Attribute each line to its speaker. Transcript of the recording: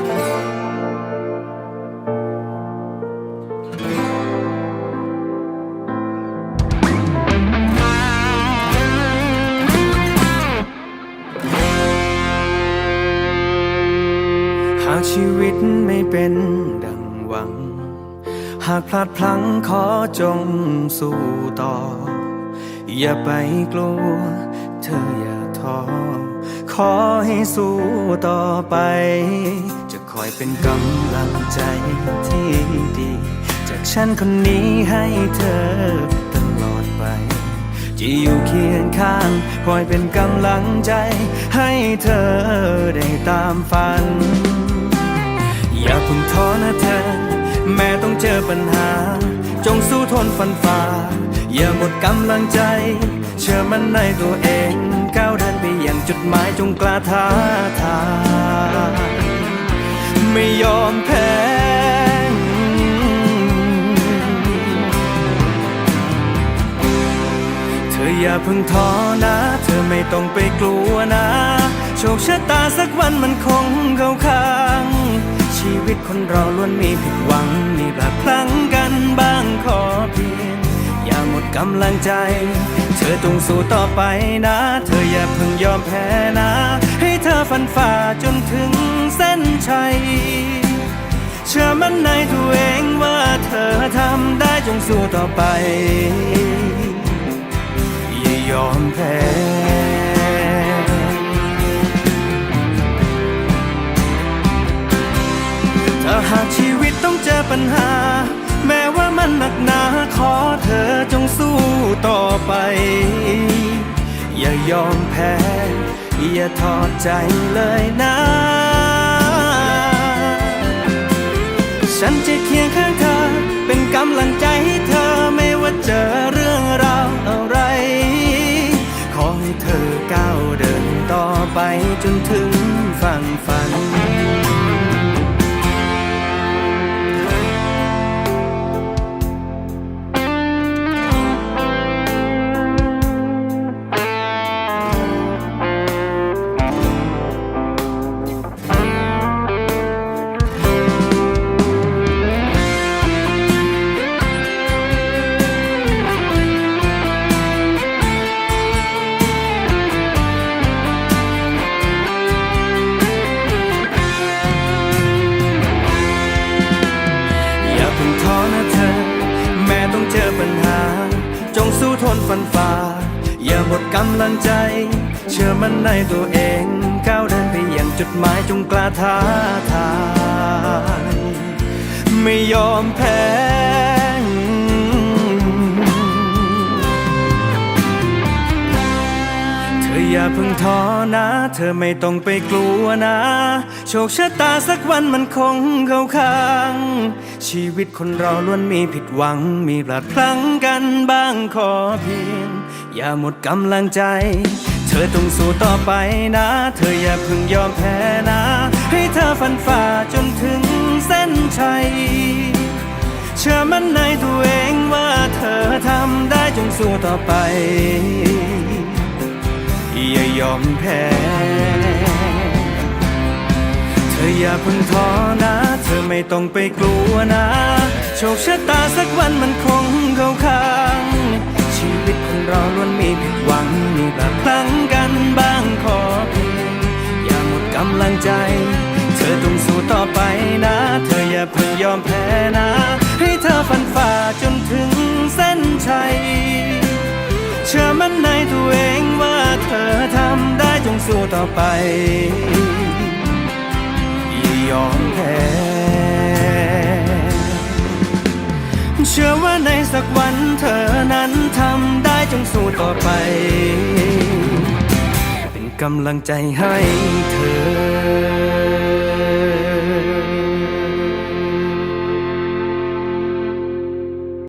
Speaker 1: หากชีวิตไม่เป็นดังหวัง หากพลาดพลั้งขอจงสู้ต่อ อย่าไปกลัว เธออย่าท้อ ขอให้สู้ต่อไป คอยเป็นกำลังใจที่ดี จากฉันคนนี้ให้เธอตลอดไป จะอยู่เคียงข้าง คอยเป็นกำลังใจ ให้เธอได้ตามฝัน อย่าเพึ่งท้อนะเธอ แม้ต้องเจอปัญหา จงสู้ทนฟันฝ่า อย่าหมดกำลังใจ เชื่อมันในตัวเอง ก้าวเดินไปอย่างจุดหมายจงกล้าท้าทาย ไม่ยอมแพ้เธออย่าเพึ่งท้อนะ เธอไม่ต้องไปกลัวนะ โชคชะตาสักวันมันคงเข้าข้าง ชีวิตคนเราล้วนมีผิดหวังมีบาดพลั้งกัน กำลังใจ เธอต้องสู้ต่อไปนะ เธออย่าเพิ่งยอมแพ้นะ ให้เธอฟันฝ่าจนถึงเส้นชัย เชื่อมั่นในตัวเองว่าเธอทำได้จงสู้ต่อไป อย่ายอมแพ้ถ้าหากชีวิตต้องเจอปัญหา แม้ว่ามันหนักหนาขอเธอจงสู้ต่อ ไป อย่ายอมแพ้ อย่าทอดใจเลยนะ ฉันจะเคียงข้างเธอ เป็นกำลังใจให้เธอไม่ว่าเจอ ทนฟันฝ่า อย่าหมดกำลังใจ เชื่อมั่นในตัวเองก้าวเดินไปอย่างจุดหมายจงกล้าท้าทาย ไม่ยอมแพ้ อย่าเพิ่งท้อนะ เธอไม่ต้องไปกลัวนะ โชคชะตาสักวันมันคงเข้าข้าง ชีวิตคนเราล้วนมีผิดหวัง มีพลาดพลั้งกันบ้างขอเพียง อย่าหมดกำลังใจ เธอต้องสู้ต่อไปนะ เธออย่าเพิ่งยอมแพ้นะ ให้เธอฟันฝ่าจนถึงเส้นชัย เชื่อมั่นในตัวเองว่าเธอทำได้จงสู้ต่อไป อย่ายอมแพ้ เธออย่าเพิ่งท้อนะ เธอไม่ต้องไปกลัวนะ โชคชะตาสักวันมันคงเข้าข้าง ชีวิตคนเราล้วนมีผิดหวังมีแบบพลั้งกันบ้างขอเพียงอย่าหมดกำลังใจ ต่อไปอย่ายอมแพ้เชื่อว่าในสักวันเธอนั้นทำได้จงสู้ต่อไป เป็นกำลังใจให้เธอ